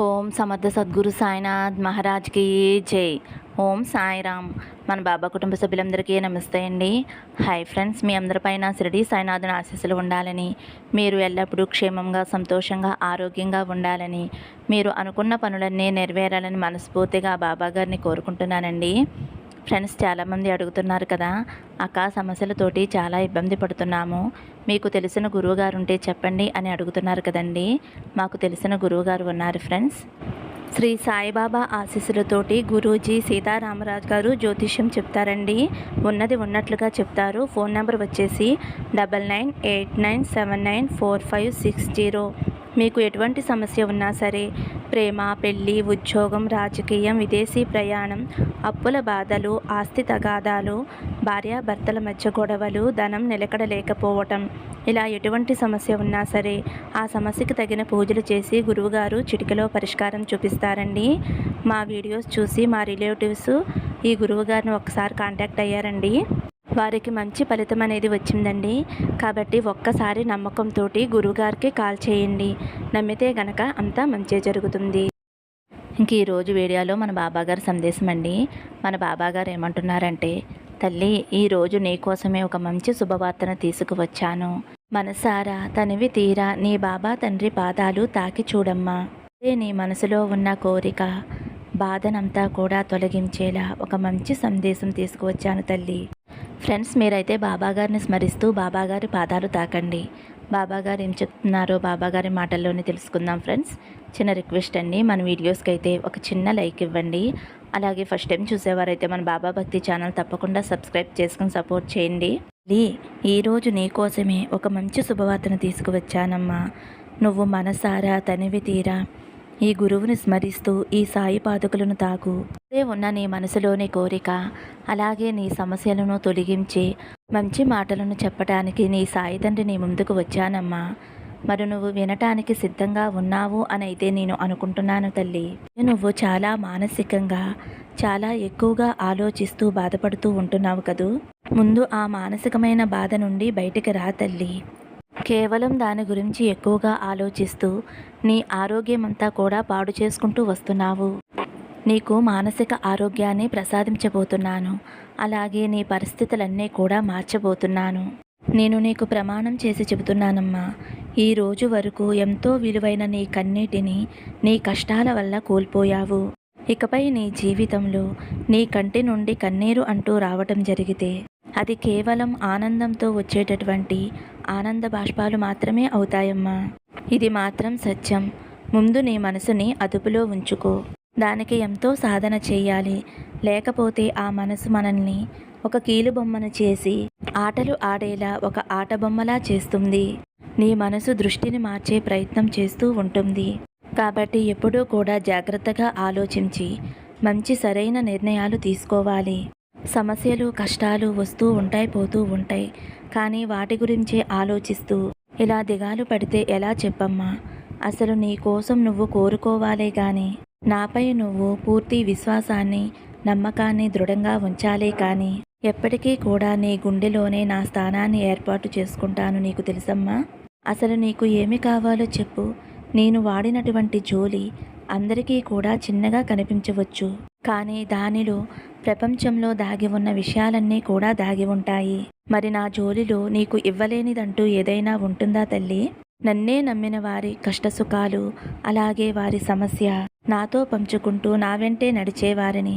ఓం సమర్థ సద్గురు సాయినాథ్ మహారాజ్కి జై. ఓం సాయిరామ్. మన బాబా కుటుంబ సభ్యులందరికీ నమస్తే అండి. హాయ్ ఫ్రెండ్స్ మీ అందరిపైన శిరడి సాయినాథుని ఆశీస్సులు ఉండాలని మీరు ఎల్లప్పుడూ క్షేమంగా సంతోషంగా ఆరోగ్యంగా ఉండాలని మీరు అనుకున్న పనులన్నీ నెరవేరాలని మనస్ఫూర్తిగా బాబా గారిని కోరుకుంటున్నానండి. ఫ్రెండ్స్ చాలామంది అడుగుతున్నారు కదా అక్క సమస్యలతోటి చాలా ఇబ్బంది పడుతున్నాము. మీకు తెలిసిన గురువుగారు ఉంటే చెప్పండి అని అడుగుతున్నారు కదండి. మాకు తెలిసిన గురువుగారు ఉన్నారు ఫ్రెండ్స్. శ్రీ సాయిబాబా ఆశీస్సులతోటి గురూజీ సీతారామరాజు గారు జ్యోతిష్యం చెప్తారండి. ఉన్నది ఉన్నట్లుగా చెప్తారు. ఫోన్ నెంబర్ వచ్చేసి double nine eight nine seven nine four five six zero. మీకు ఎటువంటి సమస్య ఉన్నా సరే ప్రేమ పెళ్ళి ఉద్యోగం రాజకీయం విదేశీ ప్రయాణం అప్పుల బాధలు ఆస్తి తగాదాలు భార్యాభర్తల మధ్య గొడవలు ధనం నిలకడ లేకపోవటం ఇలా ఎటువంటి సమస్య ఉన్నా సరే ఆ సమస్యకి తగిన పూజలు చేసి గురువుగారు చిటికలో పరిష్కారం చూపిస్తారండి. మా వీడియోస్ చూసి మా రిలేటివ్స్ ఈ గురువుగారిని ఒకసారి కాంటాక్ట్ అయ్యారండి. వారికి మంచి ఫలితం అనేది వచ్చిందండి. కాబట్టి ఒక్కసారి నమ్మకంతో గురువుగారికి కాల్ చేయండి. నమ్మితే గనక అంతా మంచి జరుగుతుంది. ఇంక ఈరోజు వీడియోలో మన బాబాగారి సందేశం అండి. మన బాబాగారు ఏమంటున్నారంటే తల్లి ఈరోజు నీ కోసమే ఒక మంచి శుభవార్తను తీసుకువచ్చాను. మనసారా తనివి తీరా నీ బాబా తండ్రి పాదాలు తాకి చూడమ్మా. అదే నీ మనసులో ఉన్న కోరిక బాధనంతా కూడా తొలగించేలా ఒక మంచి సందేశం తీసుకువచ్చాను తల్లి. ఫ్రెండ్స్ మీరైతే బాబాగారిని స్మరిస్తూ బాబాగారి పాదాలు తాకండి. బాబాగారు ఏం చెప్తున్నారో బాబాగారి మాటల్లోనే తెలుసుకుందాం ఫ్రెండ్స్. చిన్న రిక్వెస్ట్ అండి మన వీడియోస్కి అయితే ఒక చిన్న లైక్ ఇవ్వండి. అలాగే ఫస్ట్ టైం చూసేవారైతే మన బాబా భక్తి ఛానల్ తప్పకుండా సబ్స్క్రైబ్ చేసుకుని సపోర్ట్ చేయండి. లీ ఈరోజు నీ కోసమే ఒక మంచి శుభవార్తను తీసుకువచ్చానమ్మా. నువ్వు మనసారా తనివి తీరా? ఈ గురువుని స్మరిస్తూ ఈ సాయి పాదుకులను తాకు అదే ఉన్న నీ మనసులోని కోరిక. అలాగే నీ సమస్యలను తొలగించి మంచి మాటలను చెప్పటానికి నీ సాయి తండ్రి నీ ముందుకు వచ్చానమ్మా. మరి నువ్వు వినటానికి సిద్ధంగా ఉన్నావు అని అయితే నేను అనుకుంటున్నాను తల్లి. నువ్వు చాలా మానసికంగా చాలా ఎక్కువగా ఆలోచిస్తూ బాధపడుతూ ఉంటున్నావు కదూ? ముందు ఆ మానసికమైన బాధ నుండి బయటికి రా తల్లి. కేవలం దాని గురించి ఎక్కువగా ఆలోచిస్తూ నీ ఆరోగ్యమంతా కూడా పాడు చేసుకుంటూ వస్తున్నావు. నీకు మానసిక ఆరోగ్యాన్ని ప్రసాదించబోతున్నాను. అలాగే నీ పరిస్థితులన్నీ కూడా మార్చబోతున్నాను. నేను నీకు ప్రమాణం చేసి చెబుతున్నానమ్మా. ఈ రోజు వరకు ఎంతో విలువైన నీ కన్నీటిని నీ కష్టాల వల్ల కోల్పోయావు. ఇకపై నీ జీవితంలో నీ కంటి నుండి కన్నీరు అంటూ రావటం జరిగితే అది కేవలం ఆనందంతో వచ్చేటటువంటి ఆనంద బాష్పాలు మాత్రమే అవుతాయమ్మా. ఇది మాత్రం సత్యం. ముందు నీ మనసుని అదుపులో ఉంచుకో. దానికి ఎంతో సాధన చేయాలి. లేకపోతే ఆ మనసు మనల్ని ఒక కీలుబొమ్మను చేసి ఆటలు ఆడేలా ఒక ఆట బొమ్మలా చేస్తుంది. నీ మనసు దృష్టిని మార్చే ప్రయత్నం చేస్తూ ఉంటుంది. కాబట్టి ఎప్పుడూ కూడా జాగ్రత్తగా ఆలోచించి మంచి సరైన నిర్ణయాలు తీసుకోవాలి. సమస్యలు కష్టాలు వస్తూ ఉంటాయి పోతూ ఉంటాయి. కానీ వాటి గురించే ఆలోచిస్తూ ఇలా దిగాలు పడితే ఎలా చెప్పమ్మా? అసలు నీ కోసం నువ్వు కోరుకోవాలే కానీ నాపై నువ్వు పూర్తి విశ్వాసాన్ని నమ్మకాన్ని దృఢంగా ఉంచాలే కానీ ఎప్పటికీ కూడా నీ గుండెలోనే నా స్థానాన్ని ఏర్పాటు చేసుకుంటాను నీకు తెలుసమ్మా? అసలు నీకు ఏమి కావాలో చెప్పు. నేను వాడినటువంటి జోలి అందరికీ కూడా చిన్నగా కనిపించవచ్చు. కానీ దానిలో ప్రపంచంలో దాగి ఉన్న విషయాలన్నీ కూడా దాగి ఉంటాయి. మరి నా జోలిలో నీకు ఇవ్వలేనిదంటూ ఏదైనా ఉంటుందా తల్లి? నన్నే నమ్మిన వారి కష్టసుఖాలు అలాగే వారి సమస్య నాతో పంచుకుంటూ నా వెంటే నడిచేవారిని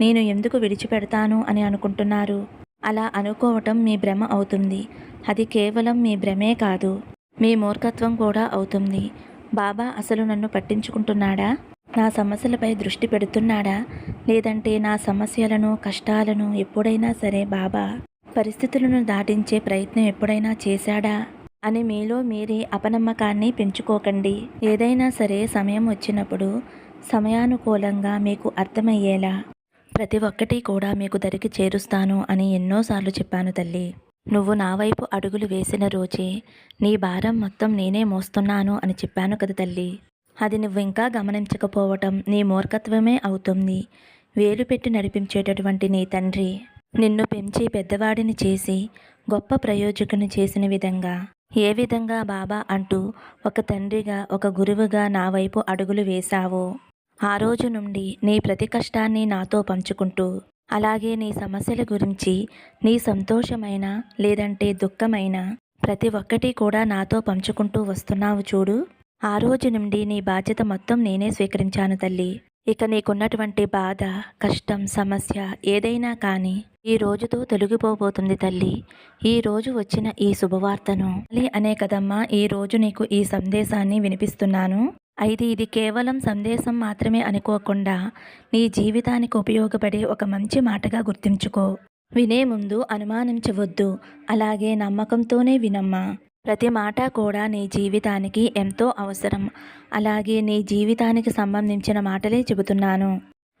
నేను ఎందుకు విడిచిపెడతాను అని అనుకుంటున్నారు? అలా అనుకోవటం మీ భ్రమ అవుతుంది. అది కేవలం మీ భ్రమే కాదు. మీ మూర్ఖత్వం కూడా అవుతుంది. బాబా అసలు నన్ను పట్టించుకుంటున్నాడా? నా సమస్యలపై దృష్టి పెడుతున్నాడా? లేదంటే నా సమస్యలను కష్టాలను ఎప్పుడైనా సరే బాబా పరిస్థితులను దాటించే ప్రయత్నం ఎప్పుడైనా చేశాడా? అని మీలో మీరే అపనమ్మకాన్ని పెంచుకోకండి. ఏదైనా సరే సమయం వచ్చినప్పుడు సమయానుకూలంగా మీకు అర్థమయ్యేలా ప్రతి ఒక్కటి కూడా మీకు దరికి చేరుస్తాను అని ఎన్నోసార్లు చెప్పాను తల్లి. నువ్వు నా వైపు అడుగులు వేసిన రోజే నీ భారం మొత్తం నేనే మోస్తున్నాను అని చెప్పాను కదా తల్లి. అది నువ్వు ఇంకా గమనించకపోవటం నీ మూర్ఖత్వమే అవుతుంది. వేలు పెట్టి నడిపించేటటువంటి నీ తండ్రి నిన్ను పెంచి పెద్దవాడిని చేసి గొప్ప ప్రయోజకుని చేసిన విధంగా ఏ విధంగా బాబా అంటూ ఒక తండ్రిగా ఒక గురువుగా నా వైపు అడుగులు వేశావో ఆ రోజు నుండి నీ ప్రతి కష్టాన్ని నాతో పంచుకుంటూ అలాగే నీ సమస్యల గురించి నీ సంతోషమైన లేదంటే దుఃఖమైన ప్రతి ఒక్కటి కూడా నాతో పంచుకుంటూ వస్తున్నావు చూడు. ఆ రోజు నుండి నీ బాధ్యత మొత్తం నేనే స్వీకరించాను తల్లి. ఇక నీకున్నటువంటి బాధ కష్టం సమస్య ఏదైనా కానీ ఈ రోజుతో తొలగిపోబోతుంది తల్లి. ఈ రోజు వచ్చిన ఈ శుభవార్తను. తల్లి అనే కదమ్మా ఈ రోజు నీకు ఈ సందేశాన్ని వినిపిస్తున్నాను. అయితే ఇది కేవలం సందేశం మాత్రమే అనుకోకుండా నీ జీవితానికి ఉపయోగపడే ఒక మంచి మాటగా గుర్తుంచుకో. వినే ముందు అనుమానించవద్దు. అలాగే నమ్మకంతోనే వినమ్మా. ప్రతి మాట కూడా నీ జీవితానికి ఎంతో అవసరం. అలాగే నీ జీవితానికి సంబంధించిన మాటలే చెబుతున్నాను.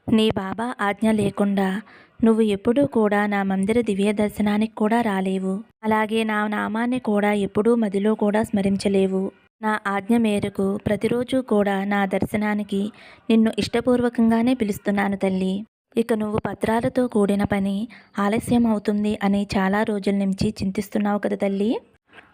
నీ బాబా ఆజ్ఞ లేకుండా నువ్వు ఎప్పుడూ కూడా నా మందిర దివ్య దర్శనానికి కూడా రాలేవు. అలాగే నా నామాన్ని కూడా ఎప్పుడూ మదిలో కూడా స్మరించలేవు. నా ఆజ్ఞ మేరకు ప్రతిరోజు కూడా నా దర్శనానికి నిన్ను ఇష్టపూర్వకంగానే పిలుస్తున్నాను తల్లి. ఇక నువ్వు పత్రాలతో కూడిన పని ఆలస్యం అవుతుంది అని చాలా రోజుల నుంచి చింతిస్తున్నావు కదా తల్లి?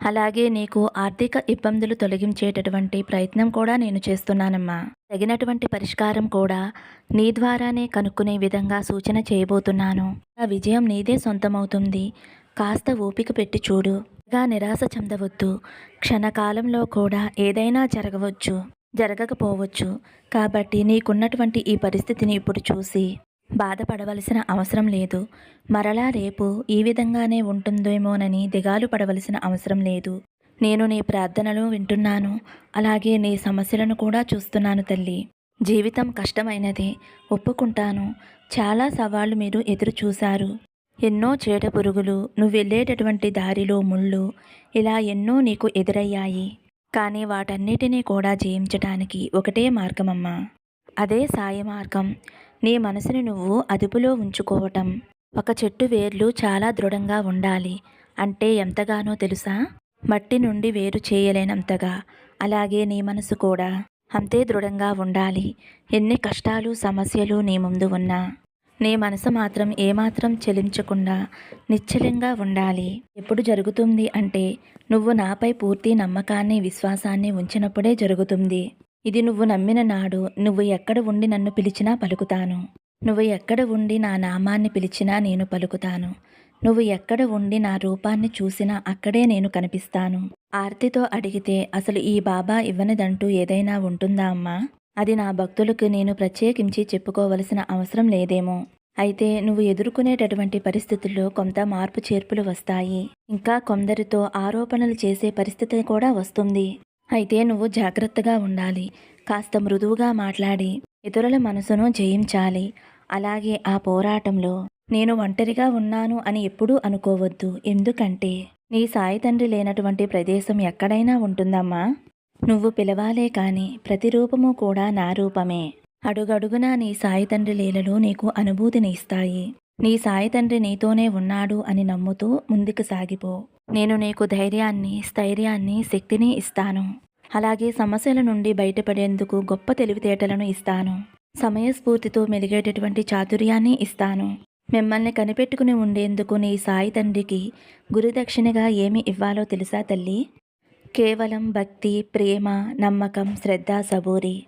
అలాగే నీకు ఆర్థిక ఇబ్బందులు తొలగించేటటువంటి ప్రయత్నం కూడా నేను చేస్తున్నానమ్మా. తగినటువంటి పరిష్కారం కూడా నీ ద్వారానే కనుక్కునే విధంగా సూచన చేయబోతున్నాను. ఆ విజయం నీదే సొంతమవుతుంది. కాస్త ఓపిక పెట్టి చూడు. గా నిరాశ చెందవద్దు. క్షణకాలంలో కూడా ఏదైనా జరగవచ్చు. జరగకపోవచ్చు. కాబట్టి నీకున్నటువంటి ఈ పరిస్థితిని ఇప్పుడు చూసి బాధపడవలసిన అవసరం లేదు. మరలా రేపు ఈ విధంగానే ఉంటుందేమోనని దిగాలు పడవలసిన అవసరం లేదు. నేను నీ ప్రార్థనలు వింటున్నాను. అలాగే నీ సమస్యలను కూడా చూస్తున్నాను తల్లి. జీవితం కష్టమైనదే. ఒప్పుకుంటాను. చాలా సవాళ్ళు మీరు ఎదురు చూశారు ఎన్నో చీడ పురుగులు నువ్వు వెళ్ళేటటువంటి దారిలో ముళ్ళు ఇలా ఎన్నో నీకు ఎదురయ్యాయి. కానీ వాటన్నిటినీ కూడా జయించటానికి ఒకటే మార్గమమ్మా. అదే సాయ మార్గం నీ మనసుని నువ్వు అదుపులో ఉంచుకోవటం. ఒక చెట్టు వేర్లు చాలా దృఢంగా ఉండాలి. అంటే ఎంతగానో తెలుసా? మట్టి నుండి వేరు చేయలేనంతగా. అలాగే నీ మనసు కూడా. అంతే దృఢంగా ఉండాలి. ఎన్ని కష్టాలు సమస్యలు నీ ముందు ఉన్నా. నీ మనసు మాత్రం ఏమాత్రం చెలించకుండా నిశ్చలంగా ఉండాలి. ఎప్పుడు జరుగుతుంది అంటే నువ్వు నాపై పూర్తి నమ్మకాన్ని విశ్వాసాన్ని ఉంచినప్పుడే జరుగుతుంది. ఇది నువ్వు నమ్మిన నాడు నువ్వు ఎక్కడ ఉండి నన్ను పిలిచినా పలుకుతాను. నువ్వు ఎక్కడ ఉండి నా నామాన్ని పిలిచినా నేను పలుకుతాను. నువ్వు ఎక్కడ ఉండి నా రూపాన్ని చూసినా అక్కడే నేను కనిపిస్తాను. ఆర్తితో అడిగితే అసలు ఈ బాబా ఇవ్వనిదంటూ ఏదైనా ఉంటుందా అమ్మా? అది నా భక్తులకు నేను ప్రత్యేకించి చెప్పుకోవలసిన అవసరం లేదేమో. అయితే నువ్వు ఎదుర్కొనేటటువంటి పరిస్థితుల్లో కొంత మార్పు చేర్పులు వస్తాయి. ఇంకా కొందరితో ఆరోపణలు చేసే పరిస్థితి కూడా వస్తుంది. అయితే నువ్వు జాగ్రత్తగా ఉండాలి. కాస్త మృదువుగా మాట్లాడి ఇతరుల మనసును జయించాలి. అలాగే ఆ పోరాటంలో నేను ఒంటరిగా ఉన్నాను అని ఎప్పుడూ అనుకోవద్దు. ఎందుకంటే నీ సాయి తండ్రి లేనటువంటి ప్రదేశం ఎక్కడైనా ఉంటుందమ్మా. నువ్వు పిలవాలే కాని ప్రతి రూపము కూడా నా రూపమే. అడుగడుగునా నీ సాయి తండ్రి లీలలు నీకు అనుభూతిని ఇస్తాయి. నీ సాయి తండ్రి నీతోనే ఉన్నాడు అని నమ్ముతూ ముందుకు సాగిపో. నేను నీకు ధైర్యాన్ని స్థైర్యాన్ని శక్తిని ఇస్తాను. అలాగే సమస్యల నుండి బయటపడేందుకు గొప్ప తెలివితేటలను ఇస్తాను. సమయస్ఫూర్తితో మెలిగేటటువంటి చాతుర్యాన్ని ఇస్తాను. మిమ్మల్ని కనిపెట్టుకుని ఉండేందుకు నీ సాయి తండ్రికి గురుదక్షిణగా ఏమి ఇవ్వాలో తెలుసా తల్లి? కేవలం భక్తి ప్రేమ నమ్మకం శ్రద్ధ సబూరి.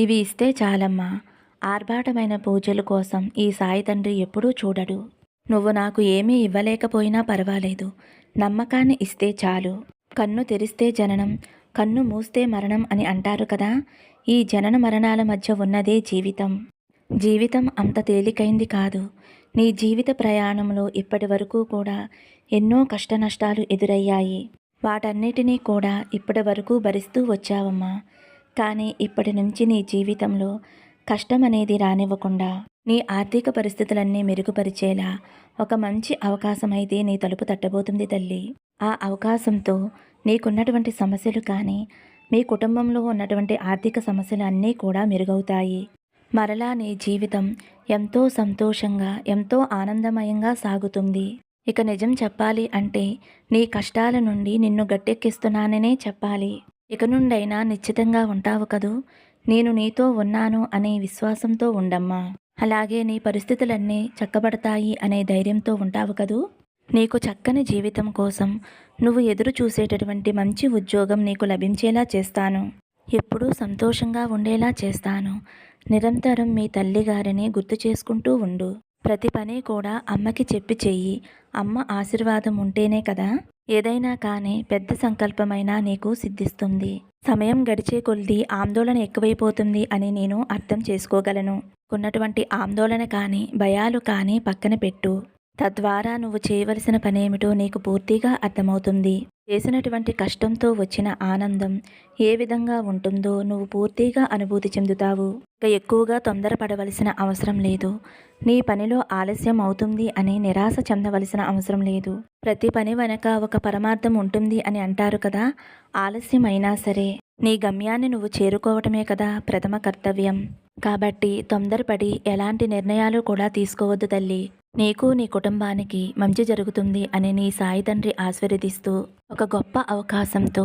ఇవి ఇస్తే చాలమ్మా. ఆర్భాటమైన పూజల కోసం ఈ సాయి తండ్రి ఎప్పుడూ చూడడు. నువ్వు నాకు ఏమీ ఇవ్వలేకపోయినా పర్వాలేదు. నమ్మకాన్ని ఇస్తే చాలు. కన్ను తెరిస్తే జననం కన్ను మూస్తే మరణం అని అంటారు కదా? ఈ జనన మరణాల మధ్య ఉన్నదే జీవితం. జీవితం అంత తేలికైంది కాదు. నీ జీవిత ప్రయాణంలో ఇప్పటి వరకు కూడా ఎన్నో కష్టనష్టాలు ఎదురయ్యాయి. వాటన్నిటినీ కూడా ఇప్పటి వరకు భరిస్తూ వచ్చావమ్మా. కానీ ఇప్పటి నుంచి నీ జీవితంలో కష్టం అనేది రానివ్వకుండా నీ ఆర్థిక పరిస్థితులన్నీ మెరుగుపరిచేలా ఒక మంచి అవకాశం అయితే నీ తలుపు తట్టబోతుంది తల్లి. ఆ అవకాశంతో నీకున్నటువంటి సమస్యలు కానీ మీ కుటుంబంలో ఉన్నటువంటి ఆర్థిక సమస్యలు అన్నీ కూడా మెరుగవుతాయి. మరలా నీ జీవితం ఎంతో సంతోషంగా ఎంతో ఆనందమయంగా సాగుతుంది. ఇక నిజం చెప్పాలి అంటే నీ కష్టాల నుండి నిన్ను గట్టెక్కిస్తున్నాననే చెప్పాలి. ఇక నుండైనా నిశ్చితంగా ఉంటావు కదూ? నేను నీతో ఉన్నాను అనే విశ్వాసంతో ఉండమ్మా. అలాగే నీ పరిస్థితులన్నీ చక్కబడతాయి అనే ధైర్యంతో ఉంటావు కదూ. నీకు చక్కని జీవితం కోసం నువ్వు ఎదురు చూసేటటువంటి మంచి ఉద్యోగం నీకు లభించేలా చేస్తాను. ఎప్పుడూ సంతోషంగా ఉండేలా చేస్తాను. నిరంతరం మీ తల్లిగారిని గుర్తు చేసుకుంటూ ఉండు. ప్రతి పని కూడా అమ్మకి చెప్పి చెయ్యి. అమ్మ ఆశీర్వాదం ఉంటేనే కదా. ఏదైనా కానీ పెద్ద సంకల్పమైనా నీకు సిద్ధిస్తుంది. సమయం గడిచే కొలిది ఆందోళన ఎక్కువైపోతుంది అని నేను అర్థం చేసుకోగలను. ఉన్నటువంటి ఆందోళన కానీ భయాలు కానీ పక్కన పెట్టు. తద్వారా నువ్వు చేయవలసిన పనేమిటో నీకు పూర్తిగా అర్థమవుతుంది. చేసినటువంటి కష్టంతో వచ్చిన ఆనందం ఏ విధంగా ఉంటుందో నువ్వు పూర్తిగా అనుభూతి చెందుతావు. ఇక ఎక్కువగా తొందరపడవలసిన అవసరం లేదు. నీ పనిలో ఆలస్యం అవుతుంది అని నిరాశ చెందవలసిన అవసరం లేదు. ప్రతి పని వెనక ఒక పరమార్థం ఉంటుంది అని అంటారు కదా ఆలస్యం అయినా సరే. నీ గమ్యాన్ని నువ్వు చేరుకోవటమే కదా ప్రథమ కర్తవ్యం. కాబట్టి తొందరపడి ఎలాంటి నిర్ణయాలు కూడా తీసుకోవద్దు తల్లి. నీకు నీ కుటుంబానికి మంచి జరుగుతుంది అని నీ సాయి తండ్రి ఆశీర్వదిస్తూ ఒక గొప్ప అవకాశంతో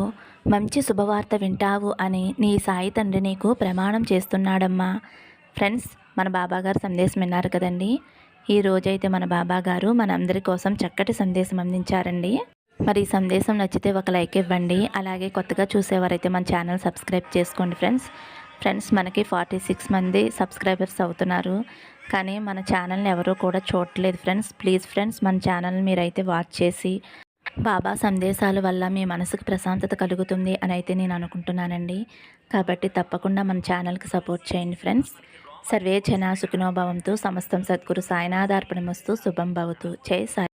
మంచి శుభవార్త వింటావు అని నీ సాయి తండ్రి నీకు ప్రమాణం చేస్తున్నాడమ్మా. ఫ్రెండ్స్ మన బాబాగారు సందేశం విన్నారు కదండి. ఈ రోజైతే మన బాబాగారు మన అందరి కోసం చక్కటి సందేశం అందించారండి. మరి ఈ సందేశం నచ్చితే ఒక లైక్ ఇవ్వండి. అలాగే కొత్తగా చూసేవారైతే మన ఛానల్ సబ్స్క్రైబ్ చేసుకోండి ఫ్రెండ్స్. ఫ్రెండ్స్ మనకి ఫార్టీ సిక్స్ మంది సబ్స్క్రైబర్స్ అవుతున్నారు. కానీ మన ఛానల్ని ఎవరూ కూడా చూడట్లేదు ఫ్రెండ్స్. ప్లీజ్ ఫ్రెండ్స్ మన ఛానల్ మీరైతే వాచ్ చేసి బాబా సందేశాల వల్ల మీ మనసుకు ప్రశాంతత కలుగుతుంది అని అయితే నేను అనుకుంటున్నానండి. కాబట్టి తప్పకుండా మన ఛానల్కి సపోర్ట్ చేయండి ఫ్రెండ్స్. సర్వే జన సుఖినోభవంతో సమస్తం సద్గురు సాయనాథార్పణమస్తు శుభం భవతు. జై సాయి.